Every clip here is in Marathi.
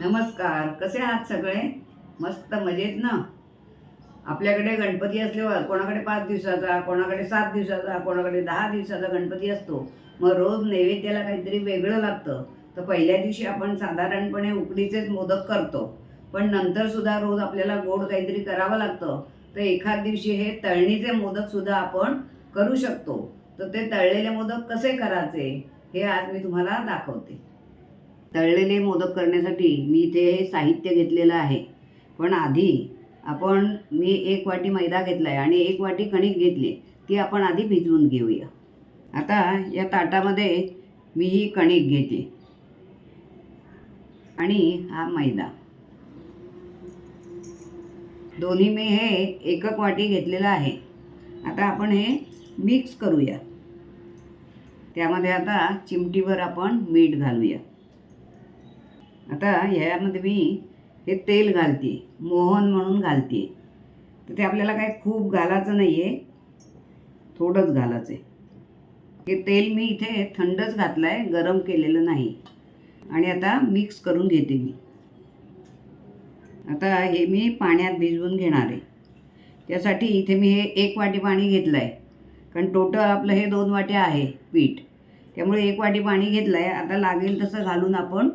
नमस्कार कसे आहात सगळे? मस्त मजेत ना? आपल्याकडे गणपती असल्यावर कोणाकडे पाच दिवसाचा कोणाकडे सात दिवसाचा कोणाकडे दहा दिवसाचा गणपती असतो. मग रोज नैवेद्याला काहीतरी वेगळं लागतं. तर पहिल्या दिवशी आपण साधारणपणे उकडीचेच मोदक करतो. पण नंतरसुद्धा रोज आपल्याला गोड काहीतरी करावं लागतं. तर एखाद दिवशी हे तळणीचे मोदक सुद्धा आपण करू शकतो. तर ते तळलेले मोदक कसे करायचे हे आज मी तुम्हाला दाखवते. तळलेले मोदक करण्यासाठी मी इथे हे साहित्य घेतलेलं आहे. पण आधी आपण मी एक वाटी मैदा घेतला आहे आणि एक वाटी कणिक घेतली ती आपण आधी भिजवून घेऊया. आता या ताटामध्ये मी ही कणिक घेते. आणि हा मैदा. दोन्ही मी हे एकक वाटी घेतलेलं आहे. आता आपण हे मिक्स करूया. त्यामध्ये आता चिमटीवर आपण मीठ घालूया. आता ह्यामध्ये मी हे तेल घालते मोहन म्हणून घालते तर ते आपल्याला काय खूप घालायचं नाही आहे थोडंच घालायचं आहे हे तेल मी इथे थंडच घातलं आहे गरम केलेलं नाही. आणि आता मिक्स करून घेते मी. आता हे मी पाण्यात भिजवून घेणार आहे. त्यासाठी इथे मी हे एक वाटी पाणी घेतलं आहे कारण टोटल आपलं हे दोन वाट्या आहे पीठ. त्यामुळे एक वाटी पाणी घेतलं आहे आता लागेल तसं घालून आपण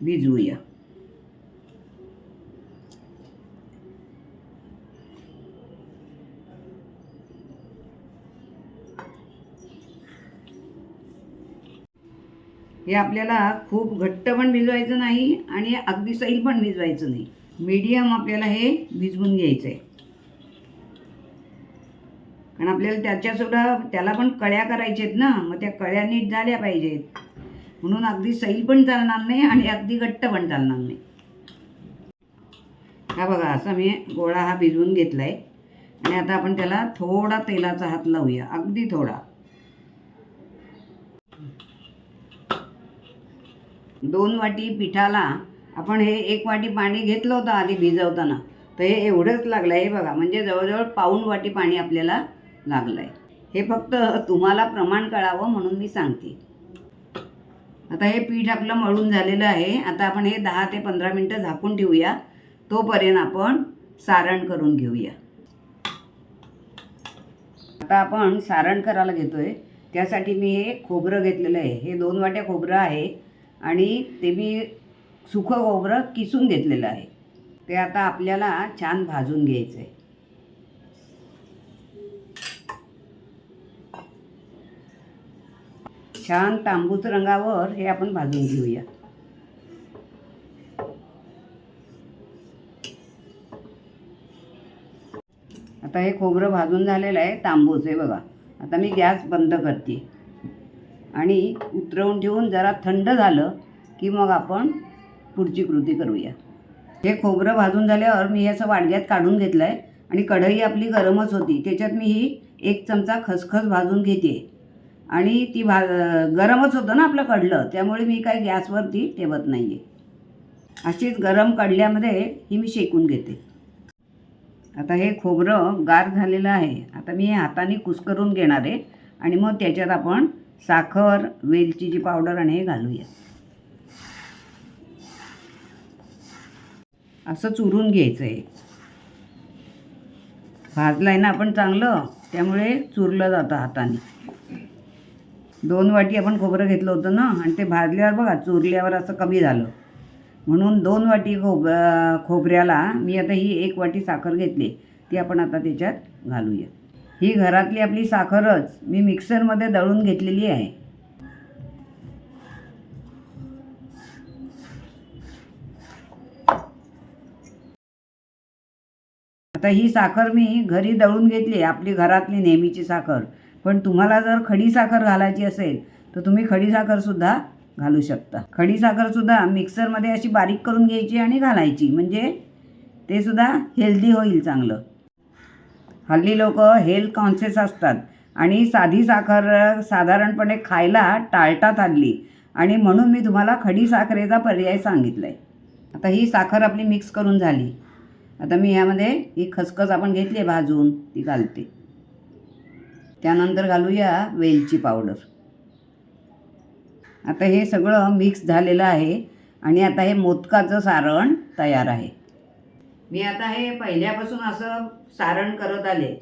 भिजवूया. हे आपल्याला खूप घट्ट पण भिजवायचं नाही आणि अगदी सैल पण भिजवायचं नाही. मीडियम आपल्याला हे भिजवून घ्यायचं आहे कारण आपल्याला त्याच्यासुद्धा त्याला पण कळ्या करायच्या आहेत ना मग त्या कळ्या नीट झाल्या पाहिजेत. म्हणून अगदी सैल पण चालणार नाही आणि अगदी घट्ट पण चालणार नाही. हा बघा असा मी गोळा हा भिजवून घेतला आहे आणि आता आपण त्याला थोडा तेलाचा हात लावूया. अगदी थोडा. दोन वाटी पिठाला आपण हे एक वाटी पाणी घेतलं होतं आधी भिजवताना. तर हे एवढंच लागलं आहे हे बघा म्हणजे जवळजवळ पाऊण वाटी पाणी आपल्याला लागलं आहे हे फक्त तुम्हाला प्रमाण कळावं म्हणून मी सांगते. आता हे पीठ आपलं मळून झालेलं आहे. आता आपण हे दहा ते पंधरा मिनटं झाकून ठेवूया. तोपर्यंत आपण सारण करून घेऊया. आता आपण सारण करायला घेतो आहे त्यासाठी मी हे खोबरं घेतलेलं आहे. हे दोन वाट्या खोबरं आहे आणि ते मी सुखं खोबरं किसून घेतलेलं आहे. ते आता आपल्याला छान भाजून घ्यायचं आहे छान तांबूस रंगावर हे आपण भाजून घेऊया. आता हे खोबरं भाजून झालेलं आहे तांबूस आहे बघा. आता मी गॅस बंद करते. आणि उतरवून ठेवून जरा थंड झालं की मग आपण पुढची कृती करूया. हे खोबरं भाजून झाल्यावर मी हे असं वाडग्यात काढून घेतलं आहे आणि कढई आपली गरमच होती. त्याच्यात मी ही एक चमचा खसखस भाजून घेते. आणि ती भा गरमच होतं ना आपलं कडलं. त्यामुळे मी काही गॅसवरती ठेवत नाही आहे अशीच गरम कडल्यामध्ये ही मी शेकून घेते. आता हे खोबरं गार झालेलं आहे. आता मी हाताने कुस्करून घेणार आहे आणि मग त्याच्यात आपण साखर वेलचीची पावडर आणि हे घालूया. असं चुरून घ्यायचं आहे भाजलं आहे ना आपण चांगलं त्यामुळे चुरलं जातं हाताने. दोन वाटी आपण खोबरं घेतलं होतं ना आणि ते भाजल्यावर बघा चुरल्यावर असं कमी झालं. म्हणून दोन वाटी खोब खोबऱ्याला मी आता ही एक वाटी साखर घेतली. ती आपण आता त्याच्यात घालूया. ही घरातली आपली साखरच मी मिक्सरमध्ये दळून घेतलेली आहे. आता ही साखर मी घरी दळून घेतली आपली घरातली नेहमीची साखर. पण तुम्हाला जर खडी साखर घालायची असेल तर तुम्ही खडी साखरसुद्धा घालू शकता. खडी साखरसुद्धा मिक्सरमध्ये अशी बारीक करून घ्यायची आणि घालायची. म्हणजे ते सुद्धा हेल्दी होईल चांगलं. हल्ली लोक हेल्थ कॉन्शियस असतात आणि साधी साखर साधारणपणे खायला टाळतात हल्ली. आणि म्हणून मी तुम्हाला खडी साखरेचा पर्याय सांगितला आहे आता ही साखर आपली मिक्स करून झाली. आता मी ह्यामध्ये ही खसखस आपण घेतली आहे भाजून ती घालते. त्यानंतर घालूया वेलची पावडर. आता हे सगळं मिक्स झालेलं आहे आणि आता हे मोदकाचं सारण तयार आहे. मी आता हे पहिल्यापासून असं सारण करत आले.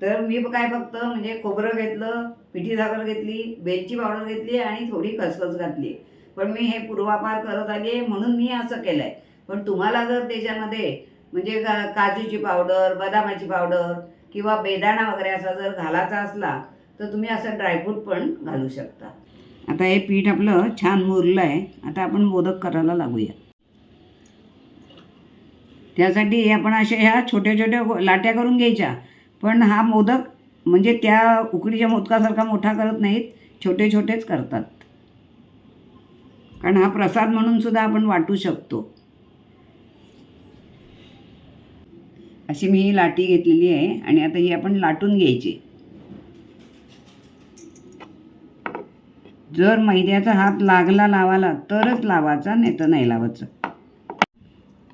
तर मी काय फक्त म्हणजे खोबरं घेतलं पिठी साखर घेतली वेलची पावडर घेतली आणि थोडी खसखस घातली. पण मी हे पूर्वापार करत आली आहे म्हणून मी असं केलं आहे पण तुम्हाला जर त्याच्यामध्ये म्हणजे का काजूची पावडर बदामाची पावडर किंवा बेदाणा वगैरे असा जर घालायचा असला तर तुम्ही असं ड्रायफ्रूट पण घालू शकता. आता हे पीठ आपलं छान मुरलं आहे आता आपण मोदक करायला लागूया. त्यासाठी आपण अशा ह्या छोट्या छोट्या हो- लाट्या करून घ्यायच्या. पण हा मोदक म्हणजे त्या उकडीच्या मोदकासारखा मोठा करत नाहीत छोटे छोटेच करतात. कारण हा प्रसाद म्हणून सुद्धा आपण वाटू शकतो. अशी मी ही लाटी घेतलेली आहे आणि आता ही आपण लाटून घ्यायची. जर मैद्याचा हात लागला लावाला तरच लावायचा नाही तर नाही लावायचं.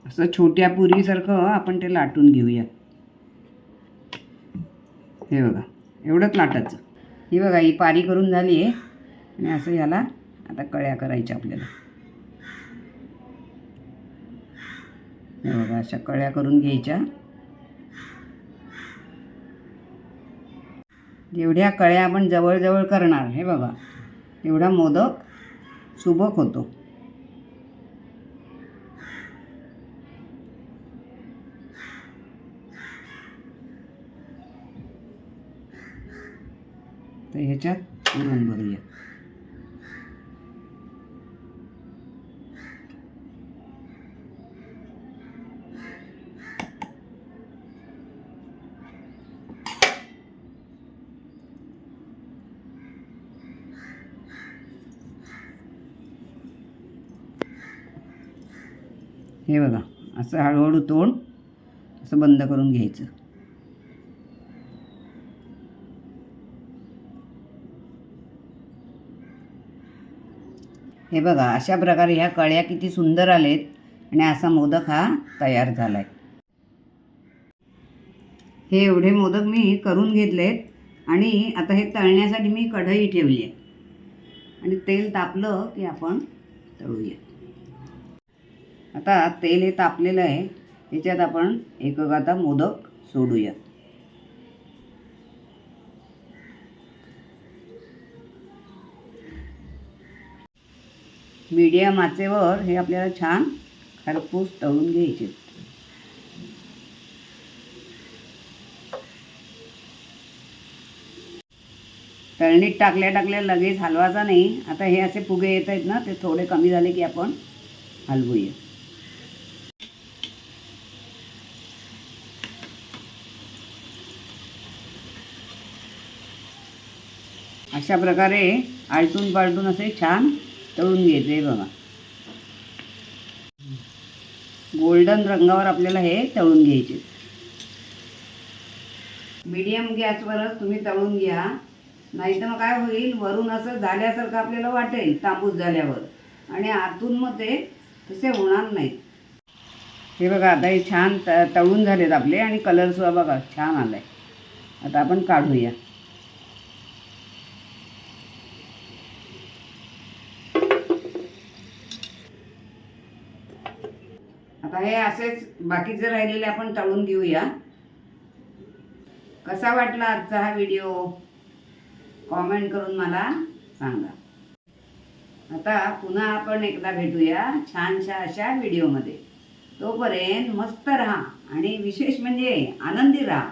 असं छोट्या पुरीसारखं आपण ते लाटून घेऊया. हे बघा एवढंच लाटायचं. ही बघा ही पारी करून झाली आहे. आणि असं याला आता कळ्या करायच्या आपल्याला. हे बघा अशा कळ्या करून घ्यायच्या. जेवढ्या कळ्या आपण जवळजवळ करणार हे बघा. तेवढा मोदक सुबक होतो. तर ह्याच्यात पुरण भरूया. हे बघा असं हळूहळू तोंड असं बंद करून घ्यायचं. हे बघा अशा प्रकारे ह्या कळ्या किती सुंदर आलेत आणि असा मोदक हा तयार झाला आहे हे एवढे मोदक मी करून घेतलेत आणि आता हे तळण्यासाठी मी कढई ठेवली आहे. आणि तेल तापलं की आपण तळूया. आता तेल हे तापलेलं आहे त्याच्यात आपण एक आता मोदक सोडूया. मीडियम आचेवर हे आपल्याला छान खरपूस तळून घ्यायचे. तळणीत टाकल्या टाकल्या लगेच हलवायचा नाही. आता हे असे फुगे येत आहेत ना ते थोडे कमी झाले की आपण हलवूया. अशा प्रकारे आलटून पालटून असे छान तळून घ्यायचे बघा. गोल्डन रंगावर आपल्याला हे तळून घ्यायचे. मीडियम गॅसवरच तुम्ही तळून घ्या. नाही तर मग काय होईल वरून असं झाल्यासारखं आपल्याला वाटेल तांबूस झाल्यावर. आणि आतून मग ते तसे होणार नाहीत हे बघा आता हे छान त तळून झालेत आपले आणि कलरसुद्धा बघा छान आला आहे आता आपण काढूया. हे असेच बाकीचे राहिलेले आपण तळून घेऊया. कसा वाटला आजचा हा व्हिडिओ? कॉमेंट करून मला सांगा. आता पुन्हा आपण एकदा भेटूया छानशा अशा व्हिडिओमध्ये. तोपर्यंत मस्त राहा आणि विशेष म्हणजे आनंदी राहा.